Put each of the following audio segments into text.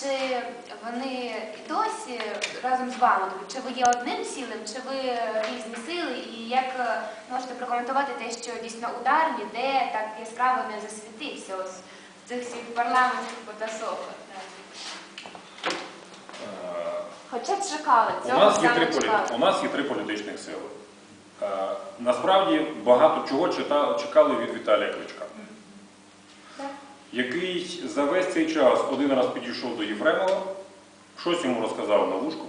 чи вони і досі разом з вами? Тобто, Чи ви є одним цілим, чи ви різні сили? І як е, можете прокоментувати те, що дійсно удар ніде так яскраво не засвітився ось в цих всіх парламентських потасовках? Е, Хоча б чекали, У нас, є три, полі- чекали. у нас є три політичних сили. Е, Насправді багато чого чита- чекали від Віталія Кличка. Який за весь цей час один раз підійшов до Єфремова, щось йому розказав на вушку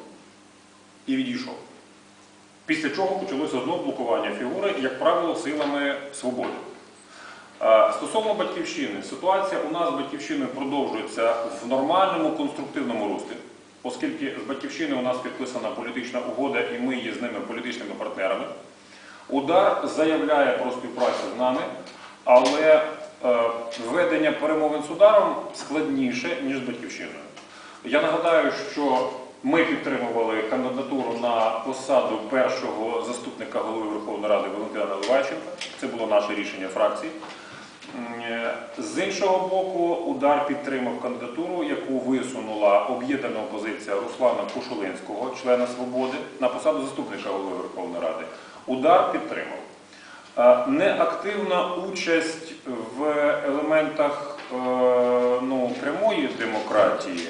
і відійшов. Після чого почалося знову блокування фігури, як правило, силами свободи. Стосовно батьківщини, ситуація у нас з батьківщиною продовжується в нормальному конструктивному руслі, оскільки з батьківщиною у нас підписана політична угода і ми є з ними політичними партнерами. Удар заявляє про співпрацю з нами, але ведення перемовин з ударом складніше, ніж з батьківщиною. Я нагадаю, що ми підтримували кандидатуру на посаду першого заступника голови Верховної Ради Валентина Наливайченка. Це було наше рішення фракції. Е, З іншого боку, удар підтримав кандидатуру, яку висунула об'єднана опозиція Руслана Кушулинського, члена Свободи, на посаду заступника голови Верховної Ради. Удар підтримав. Неактивна участь в елементах е, ну, прямої демократії.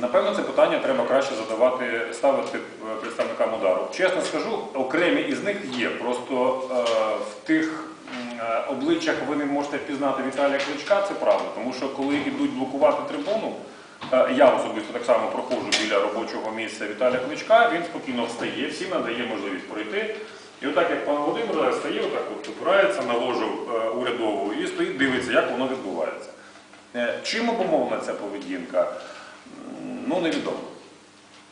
Напевно, це питання треба краще задавати, ставити е, представникам удару. Чесно скажу, окремі із них є. Просто е, в тих обличчях ви не можете впізнати Віталія Кличка, це правда. Тому що коли йдуть блокувати трибуну, я особисто так само проходжу біля робочого місця Віталія Кличка, він спокійно встає, всім надає можливість пройти. І отак, як пан Володимир стає, отак от опирається на ложу е, урядову і стоїть, дивиться, як воно відбувається. Е, Чим обумовлена ця поведінка? Ну, невідомо.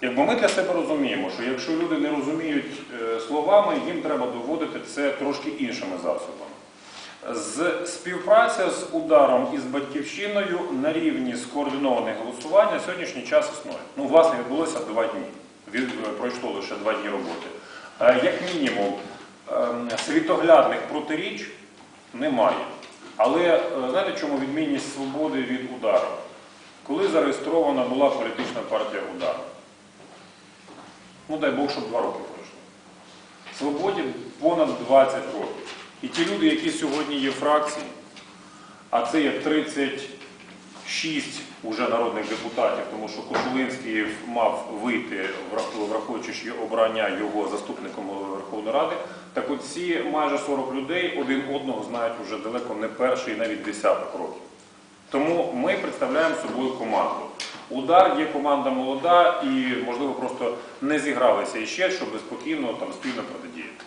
Якби ми для себе розуміємо, що якщо люди не розуміють е, словами, їм треба доводити це трошки іншими засобами. З співпраця з ударом і з батьківщиною на рівні скоординованих голосувань на сьогоднішній час існує. Ну, власне, відбулося два дні. Пройшло лише два дні роботи. Е, Як мінімум, ем, світоглядних протиріч немає. Але е, знаєте, чому відмінність свободи від удару? Коли зареєстрована була політична партія удар? Ну дай Бог, щоб два роки пройшло. Свободі понад 20 років. І ті люди, які сьогодні є фракції, а це є 36 уже народних депутатів, тому що Кошулинський мав вийти, враховуючи обрання його заступником Верховної Ради, так от ці майже 40 людей один одного знають уже далеко не перший, навіть десяток років. Тому ми представляємо собою команду. Удар є команда молода і, можливо, просто не зігралися іще, щоб спокійно там спільно протидіяти.